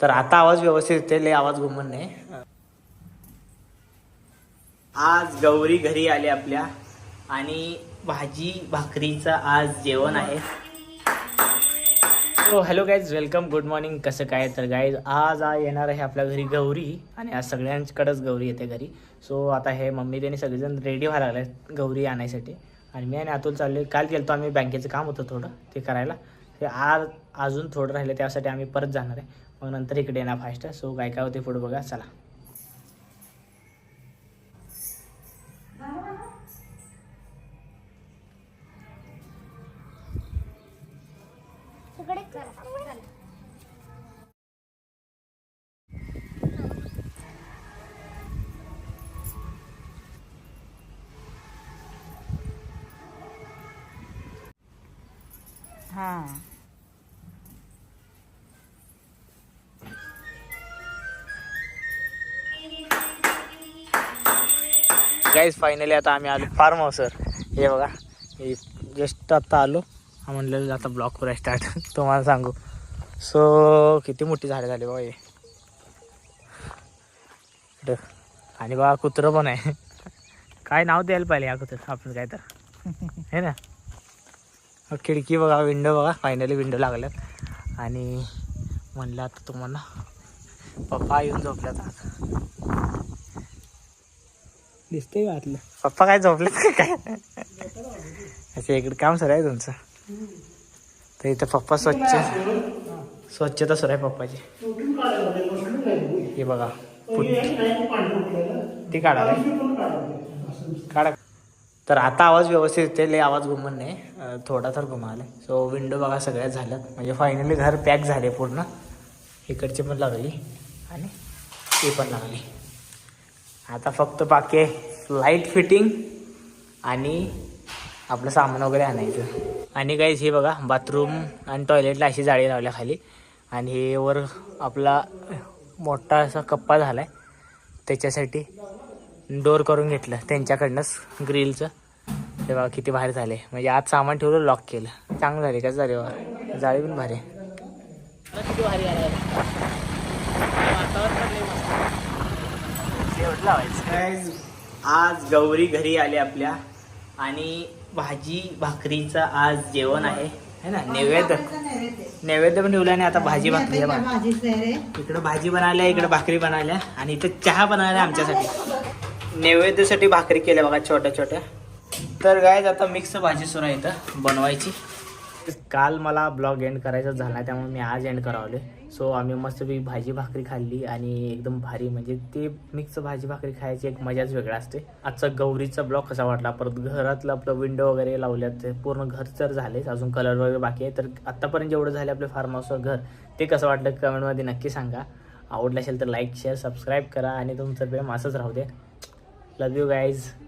तर आता आवाज व्यवस्थित येते लय आवाज घुमन नाही. आज गौरी घरी आली आपल्या आणि भाजी भाकरीचं आज जेवण आहे. हो hello guys welcome good morning कसं काय? तर गाईज आज आ येणार आहे आपल्या घरी गौरी आणि आज सगळ्यांकडेच गौरी येते घरी. सो आता हे मम्मी त्यांनी सगळेजण रेडी व्हायला लागले गौरी आणायसाठी. आणि मी आणि अतुल चालले काल गेलतो आम्ही बँकेचं काम होतं थोडं ते करायला. हे आज अजून थोडं राहिलं त्यासाठी आम्ही परत जाणार आहे. मग नंतर इकडे येणार फास्ट सो काय काय होते पुढे बघा चला. तिकडे हा. गाईज फायनली आता आम्ही आलो. फार्म हाऊसवर हे बघा. हे जस्ट आता आलो. म्हणलेलं आता ब्लॉक करूया स्टार्ट तुम्हाला सांगू. सो किती मोठी झाडे झाली बघा हे. आणि बघा कुत्रं पण आहे. काय नाव द्यायला पाहिजे या कुत्र? आपण काय तर. हे ना? खिडकी बघा विंडो बघा. फायनली विंडो लागल्यात. आणि म्हणलं आता तुम्हाला पप्पा येऊन झोपल्यात आता दिसतंय वाटलं पप्पा काय झोपले काय? अच्छा इकडे काम सुरू आहे तुमचं. तर इथं पप्पा स्वच्छ स्वच्छता सुरू आहे पप्पाची. हे बघा ती काढा. काढा. तर आता आवाज व्यवस्थित येते लय आवाज घुमन नाही. थोडा तर घुमाला सो विंडो बघा सगळ्यात झाल्यात. म्हणजे फायनली घर पॅक झाले पूर्ण. इकडची पण लागली आणि ती पण लागली. आता फक्त बाकी आहे लाइट फिटिंग आणि आपलं सामान वगैरे आणायचं. आणि काहीच हे बघा बाथरूम आणि टॉयलेटला अशी जाळी लावल्या खाली. आणि हे वर आपला मोठा असा कप्पा झाला आहे त्याच्यासाठी डोर करून घेतलं. त्यांच्याकडनंच ग्रिलचं ते बघा किती भारी झाले. म्हणजे आज सामान ठेवलं लॉक केलं. चांगलं झाले कसं झाले बघा. जाळी पण भारी. किती आज गौरी घरी आली आपल्या. आणि भाजी भाकरीचं आज जेवण आहे. है ना? नैवेद्य. नैवेद्य. पण ठेवलं आणि आता भाजी भाकरी. इकडं भाजी बनायला इकडं भाकरी बनायला आणि इथं चहा बनायला आमच्यासाठी. नैवेद्यासाठी भाकरी केल्या बघा छोट्या छोट्या. तर काय आता मिक्स भाजी सुरू आहे इथं बनवायची. काल मला ब्लॉग एंड करायचा झाला त्यामुळे मी आज एंड करावले सो आम्ही मस्तपैकी भाजी भाकरी खाल्ली आणि एकदम भारी म्हणजे ते मिक्स भाजी भाकरी खायची एक मजाच वेगळा असते. आजचा गौरीचा ब्लॉग कसा वाटला? परत घरातलं आपलं विंडो वगैरे लावल्यात पूर्ण घर तर झालेच अजून कलर वगैरे बाकी आहे. तर आत्तापर्यंत जेवढं झाले आपलं फार्म हाऊसवर घर ते कसं वाटलं? कमेंटमध्ये नक्की सांगा. आवडलं असेल तर लाईक शेअर सबस्क्राईब करा आणि तुमचं प्रेम असंच राहू दे. love you guys.